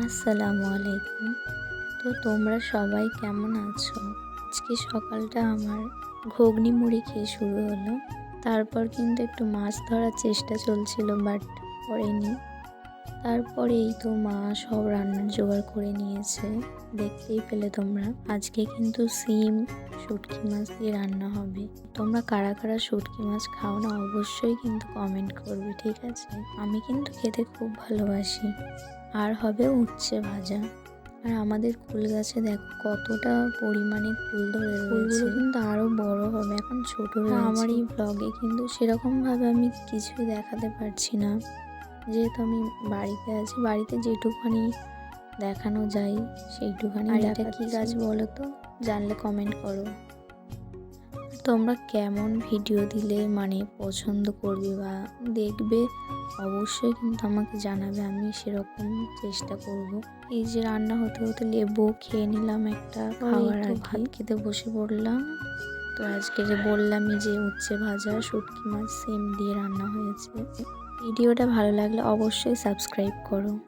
আসসালামু আলাইকুম। তো তোমরা সবাই কেমন আছো? আজকে সকালটা আমার ঘুগনি মুড়ি খেয়ে শুরু হলো। তারপর কিন্তু একটু মাছ ধরার চেষ্টা চলছিল বাট করেনি। তারপরে এই তো মা সব রান্নার জোগাড় করে নিয়েছে। দেখতেই পেলে তোমরা। আজকে কিন্তু সিম, শুটকি মাছ দিয়ে রান্না হবে। তোমরা কারা কারা শুটকি মাছ খাও না, অবশ্যই কিন্তু কমেন্ট করবে, ঠিক আছে? আমি কিন্তু খেতে খুব ভালোবাসি। আর হবে উচ্ছে ভাজা। আর আমাদের কুল গাছে দেখো কতটা পরিমাণে ফুল ধরে ফুলগুলো কিন্তু আরও বড় হবে এখন ছোট আমার এই ব্লগে কিন্তু সেরকমভাবে আমি কিছুই দেখাতে পারছি না। যেহেতু আমি বাড়িতে আছি বাড়িতে যেটুখানি দেখানো যায় সেইটুখানি আর এটা কি গাছ বলো তো? জানলে কমেন্ট করো। তোমরা কেমন ভিডিও দিলে মানে পছন্দ করবে বা দেখবে? অবশ্যই কিন্তু আমাকে জানাবে আমি সেরকম চেষ্টা করব। এই যে রান্না হতে হতে লেবু খেয়ে নিলাম একটা খাবার আর ভাত খেতে বসে পড়লাম। তো আজকে যে বললামই যে উচ্ছে ভাজা শুটকি মাছ সেম দিয়ে রান্না হয়েছে। ভিডিওটা ভালো লাগলে অবশ্যই সাবস্ক্রাইব করো।